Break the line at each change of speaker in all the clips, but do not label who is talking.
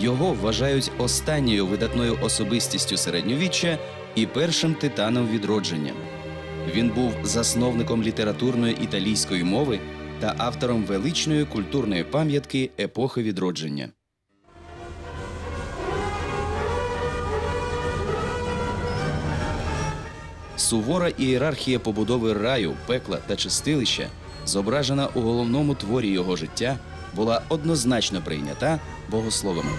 Його вважають останньою видатною особистістю середньовіччя і першим титаном відродження. Він був засновником літературної італійської мови та автором величної культурної пам'ятки епохи відродження. Сувора ієрархія побудови раю, пекла та чистилища, зображена у головному творі його життя, була однозначно прийнята богословами.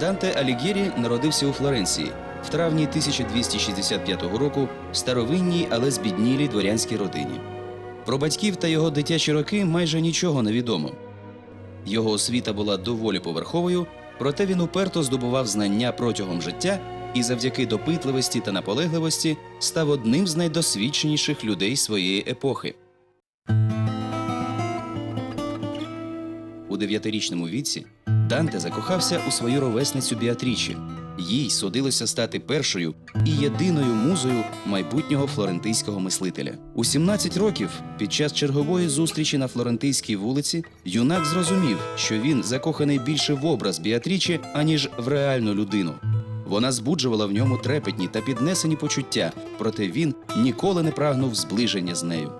Данте Алігєрі народився у Флоренції в травні 1265 року в старовинній, але збіднілій дворянській родині. Про батьків та його дитячі роки майже нічого не відомо. Його освіта була доволі поверховою, проте він уперто здобував знання протягом життя і завдяки допитливості та наполегливості став одним з найдосвідченіших людей своєї епохи. У дев'ятирічному віці Данте закохався у свою ровесницю Біатрічі. Їй судилося стати першою і єдиною музою майбутнього флорентийського мислителя. У 17 років, під час чергової зустрічі на флорентийській вулиці, юнак зрозумів, що він закоханий більше в образ Біатрічі, аніж в реальну людину. Вона збуджувала в ньому трепетні та піднесені почуття, проте він ніколи не прагнув зближення з нею.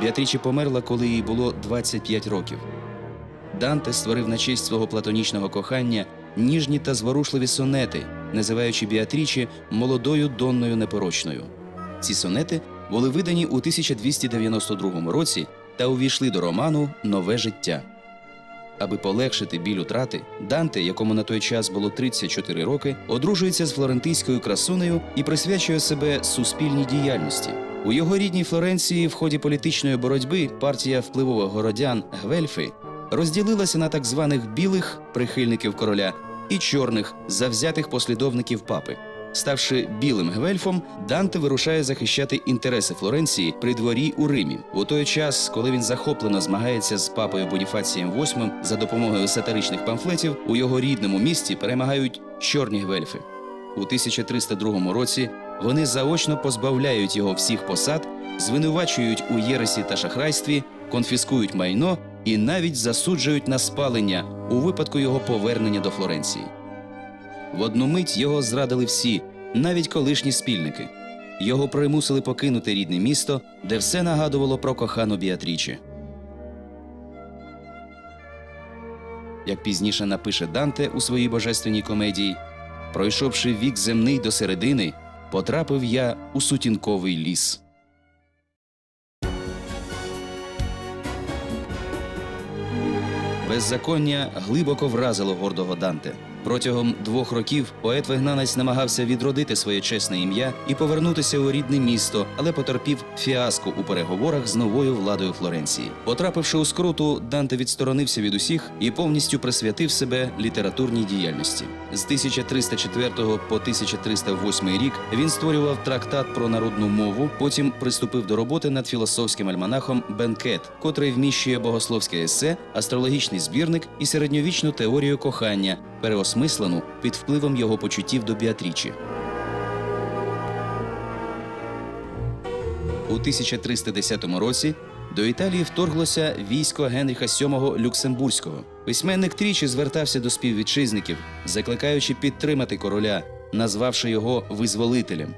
Біатрічі померла, коли їй було 25 років. Данте створив на честь свого платонічного кохання ніжні та зворушливі сонети, називаючи Біатрічі молодою донною непорочною. Ці сонети були видані у 1292 році та увійшли до роману Нове життя. Аби полегшити біль утрати, Данте, якому на той час було 34 роки, одружується з флорентийською красунею і присвячує себе суспільній діяльності. У його рідній Флоренції в ході політичної боротьби партія впливових городян Гвельфи розділилася на так званих білих прихильників короля і чорних завзятих послідовників папи. Ставши білим гвельфом, Данте вирушає захищати інтереси Флоренції при дворі у Римі. У той час, коли він захоплено змагається з папою Боніфацієм VIII за допомогою сатиричних памфлетів, у його рідному місті перемагають чорні гвельфи. У 1302 році вони заочно позбавляють його всіх посад, звинувачують у єресі та шахрайстві, конфіскують майно і навіть засуджують на спалення у випадку його повернення до Флоренції. В одну мить його зрадили всі, навіть колишні спільники. Його примусили покинути рідне місто, де все нагадувало про кохану Біатрічі. Як пізніше напише Данте у своїй божественній комедії, пройшовши вік земний до середини, потрапив я у сутінковий ліс. Беззаконня глибоко вразило гордого Данте. Протягом двох років поет-вигнанець намагався відродити своє чесне ім'я і повернутися у рідне місто, але потерпів фіаско у переговорах з новою владою Флоренції. Потрапивши у скруту, Данте відсторонився від усіх і повністю присвятив себе літературній діяльності. З 1304 по 1308 рік він створював трактат про народну мову. Потім приступив до роботи над філософським альманахом Бенкет, котрий вміщує богословське есе, астрологічний збірник і середньовічну теорію кохання, переосмислену під впливом його почуттів до Біатрічі. У 1310 році до Італії вторглося військо Генріха VII Люксембурзького. Письменник тричі звертався до співвітчизників, закликаючи підтримати короля, назвавши його визволителем.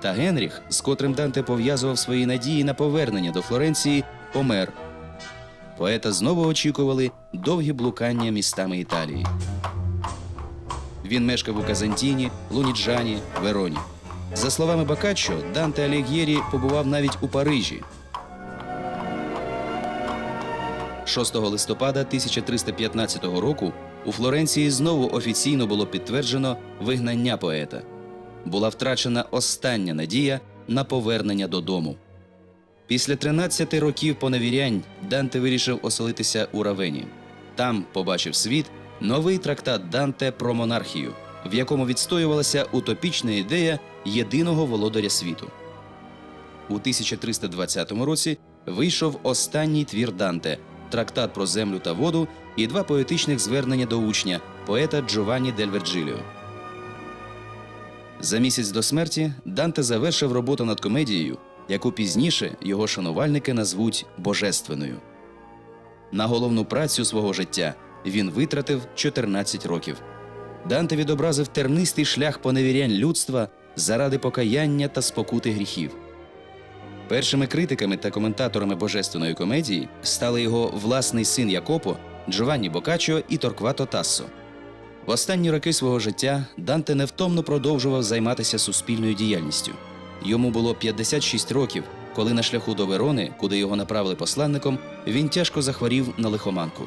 Та Генріх, з котрим Данте пов'язував свої надії на повернення до Флоренції, помер. Поета знову очікували довгі блукання містами Італії. Він мешкав у Казантіні, Луніджані, Вероні. За словами Бакаччо, Данте Алігєрі побував навіть у Парижі. 6 листопада 1315 року у Флоренції знову офіційно було підтверджено вигнання поета. Була втрачена остання надія на повернення додому. Після 13 років поневірянь Данте вирішив оселитися у Равені. Там побачив світ новий трактат Данте про монархію, в якому відстоювалася утопічна ідея єдиного володаря світу. У 1320 році вийшов останній твір Данте трактат про землю та воду і два поетичних звернення до учня поета Джованні дель Верджиліо. За місяць до смерті Данте завершив роботу над комедією, яку пізніше його шанувальники назвуть божественною. На головну працю свого життя він витратив 14 років. Данте відобразив тернистий шлях поневірянь людства заради покаяння та спокути гріхів. Першими критиками та коментаторами божественної комедії стали його власний син Якопо, Джованні Бокаччо і Торквато Тассо. В останні роки свого життя Данте невтомно продовжував займатися суспільною діяльністю. Йому було 56 років, коли на шляху до Верони, куди його направили посланником, він тяжко захворів на лихоманку.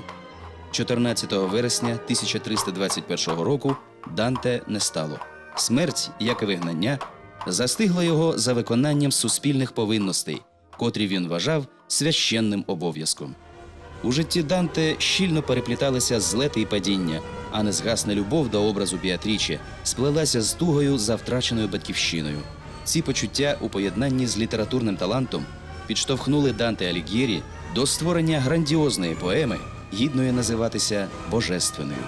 14 вересня 1321 року Данте не стало. Смерть, як і вигнання, застигла його за виконанням суспільних повинностей, котрі він вважав священним обов'язком. У житті Данте щільно перепліталися злети і падіння, а незгасна любов до образу Біатріче сплелася з тугою за втраченою батьківщиною. Ці почуття у поєднанні з літературним талантом підштовхнули Данте Алігєрі до створення грандіозної поеми, гідної називатися божественною.